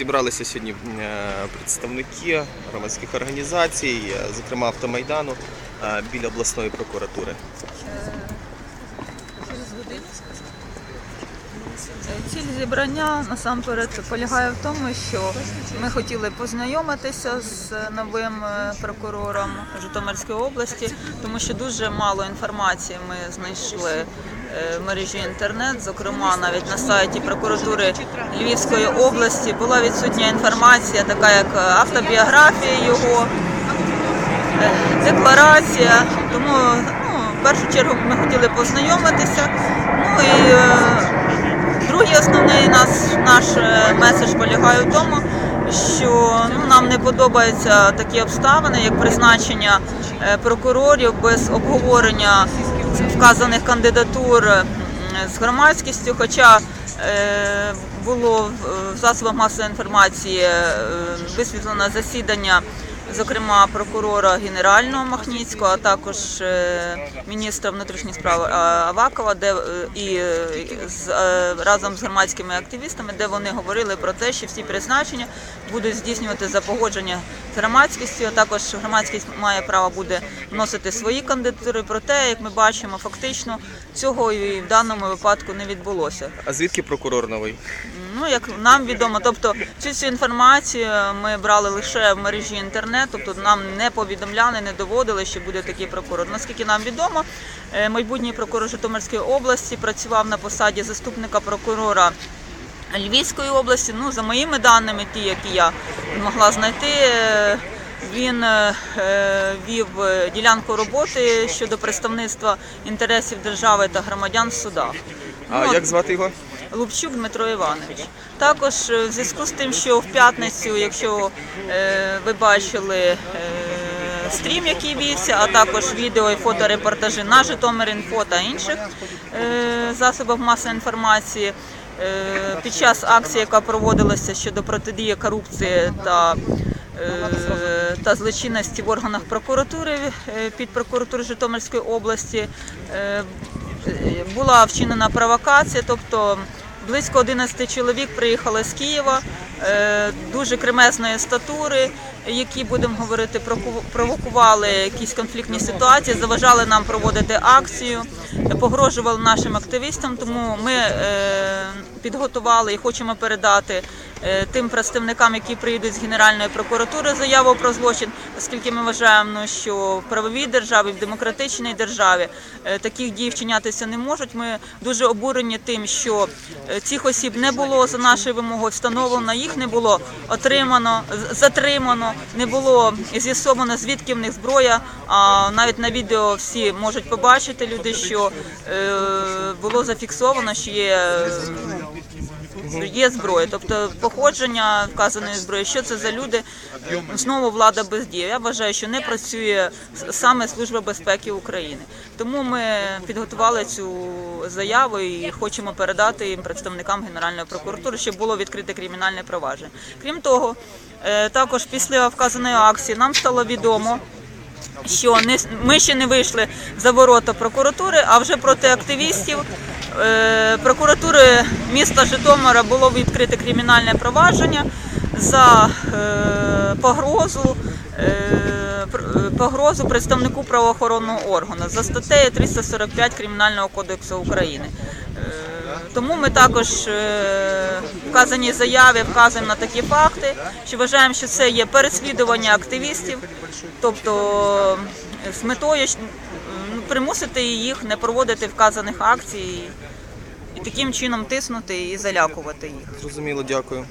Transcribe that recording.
Зібралися сьогодні е, представники громадських організацій, е, зокрема Автомайдану, е, біля обласної прокуратури. Ціль зібрання насамперед полягає в тому, що ми хотіли познайомитися з новим е, прокурором Житомирської області, тому що дуже мало інформації ми знайшли е, в мережі інтернет, зокрема навіть на сайті прокуратури Львівської області була відсутня інформація, така як е, автобіографія його, декларація. Тому першу чергу ми хотіли познайомитися. Ну і е, Другий основний наш, наш е, меседж полягає в тому, що ну, нам не подобаються такі обставини, як призначення е, прокурорів без обговорення вказаних кандидатур з громадськістю. Хоча було в- засобах масової інформації висвітлено засідання. Зокрема, прокурора генерального Махніцького, а також е, міністра внутрішніх справ е, Авакова, де е, і з разом з громадськими активістами, де вони говорили про те, що всі призначення будуть здійснювати за погодження з громадськістю. А також громадськість має право буде вносити свої кандидатури. Проте, як ми бачимо, фактично цього і в даному випадку не відбулося. А звідки прокурор новий? Ну, як нам відомо, тобто цю всю інформацію ми брали лише в мережі інтернет, тобто нам не повідомляли, не доводили, що буде такий прокурор. Наскільки нам відомо, е, майбутній прокурор Житомирської області працював на посаді заступника прокурора. Львівської області, ну за моїми даними, ті, які я могла знайти, е, він е, вів ділянку роботи щодо представництва інтересів держави та громадян в судах. А Ну, як звати його? Лупчук Дмитро Іванович. Також е, в зв'язку з тим, що в п'ятницю, якщо е, ви бачили е, стрім, який вівся, а також відео і фоторепортажі на Житомир.Інфо та інших засобах масової інформації. Під час акції, яка проводилася щодо протидії корупції та та злочинності в органах прокуратури під прокуратурою Житомирської області була вчинена провокація, тобто близько 11 чоловік приїхали з Києва, е, дуже кремезної статури, які будемо говорити, провокували якісь конфліктні ситуації, заважали нам проводити акцію, погрожували нашим активістам. Тому ми е, підготували і хочемо передати тим представникам, які приїдуть з Генеральної прокуратури, заяву про злочин, оскільки ми вважаємо, ну, що в правовій державі, в демократичній державі е, таких дій вчинятися не можуть. Ми дуже обурені тим, що е, цих осіб не було за нашою вимогою встановлено, їх не було отримано, затримано, не було з'ясовано, звідки в них зброя. А навіть на відео всі можуть побачити люди, що е, було зафіксовано, що є. Є зброя, тобто походження вказаної зброї. Що це за люди? Знову влада бездіє. Я вважаю, що не працює саме Служба безпеки України. Тому ми підготували цю заяву і хочемо передати їм представникам Генеральної прокуратури, щоб було відкрите кримінальне провадження. Крім того, е, також після вказаної акції нам стало відомо що не ми ще не вийшли за ворота прокуратури, а вже проти активістів е, прокуратури міста Житомира було відкрите кримінальне провадження за е, погрозу. е, Погрозу представнику правоохоронного органу за статтею 345 Кримінального кодексу України. Е, Тому ми також вказані заяви вказуємо на такі факти, що вважаємо, що це є переслідування активістів, тобто е, з метою примусити їх не проводити вказаних акцій і таким чином тиснути і залякувати їх. Зрозуміло, дякую.